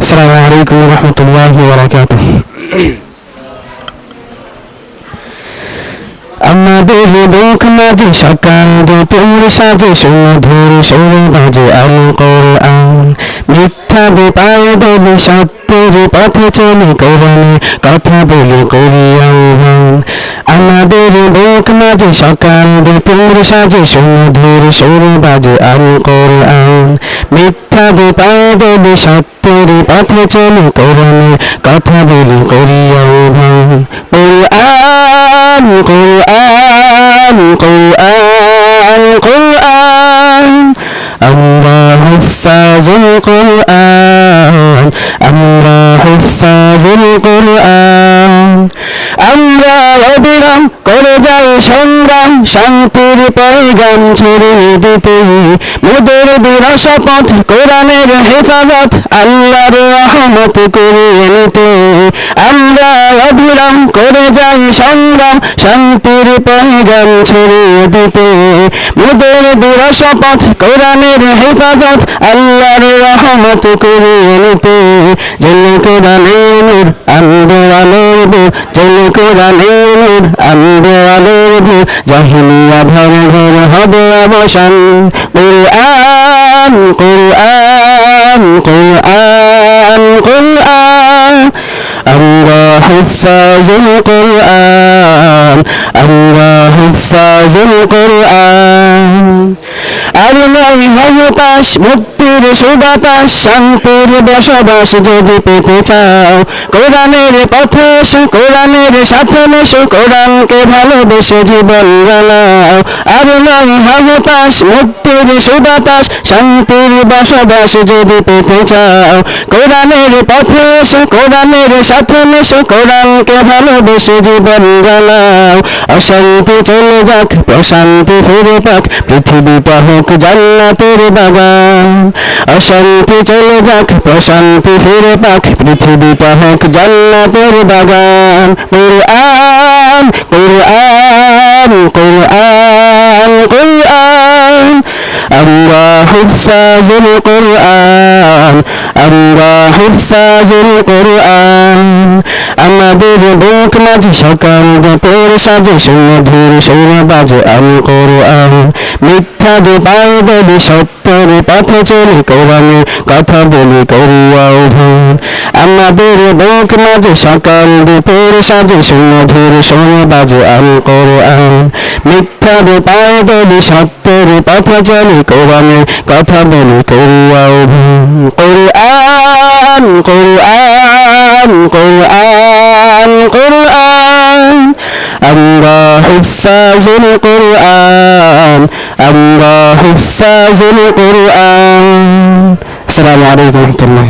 আসসালামু আলাইকুম রহমতুল্লাহ বরাকাত আমাদের বুক মাঝে সকাল দুপুর সাজে সুমধুর সুর বাজে আল কোরআন মিথ্যা বেপায় বলে সত্যের পথে চলে কোরআনে কথা বলে করি আহ্বান আমাদের বুক মাঝে সকাল দুপুর সাজে, সুমধুর সুর বাজে আল কোরআন মিথ্যা বলে সত্যের পথে চলে কোরআনে কথা বলে করি আহ্বান কোরআন কোরআন কোরআন কোরআন। আমরা হুফাজুল কোরআন আমরা হুফাজুল কোরআন। আমরা অবিরাম করে যাই সংগ্রাম, শান্তির পয়গাম ছড়িয়ে দিতে। মোদের বিরসপথ কোরআনের হেফাজত, আল্লাহর রহমত করিয়ে নিতে। আমরা অবিরাম করে যাই সংগ্রাম, শান্তির পয়গাম ছড়িয়ে দিতে। মোদের বিরসপথ কোরআনের হেফাজত, আল্লাহর রহমত করিয়ে নিতে। জন্য কোরআনের নূর আন্দো আলোর বুর জন্য কোরআনের নূর আন্দো আলোর বুর জাহিলিয়া ধর ঘর হবে অবসান। কোরআন কোরআন কোরআন কোরআন। আমরা হুফাজুল কোরআন আমরা হুফাজুল কোরআন। আর নয় হতাশ মুক্তির সুবাতাস, শান্তির বসবাস যদি পেতে চাও। কোরআনের পথে এসো, কোরআনের সাথে মেশো, কোরআনকে ভালোবেসে জীবন গালাও আর নয় হতাশ মুক্তির সুবাতাস, শান্তির বসবাস যদি পেতে চাও। কোরআনের পথে এসো, কোরআনের সাথে মেশো, কোরআনকে ভালোবেসে জীবন গালাও অশান্তি চলে যাক, প্রশান্তি ফিরে পাক পৃথিবীটা হোক জান্নাতের বাগান অশান্তি চলে যাক, প্রশান্তি ফিরে পাক পৃথিবীটা হোক জান্নাতের বাগান কোরআন কোরআন কোরআন কোরআন। আমরা হুফাজুল কোরআন আমরা হুফাজুল কোরআন। আমাদের বুক মাঝে সকাল দুপুর সাজে, সুমধুর সুর বাজে আল কোরআন। পায় বলি সত্যের পথে চলে কোরআনে কথা বলি করি আহ্বান আমাদের বুক মাঝে সকাল দুপুর সাজে সুমধুর সুর বাজে আল কোরআন মিথ্যা পায় বলি সত্যের পথে চলে কোরআনে কথা বলি করি আহ্বান কোরআন কোরআন কোরআন কোরআন। আমরা হুফাজুল কোরআন। আমরা হুফাজুল কোরআন আসসালামু আলাইকুম রহমতুল্লাহ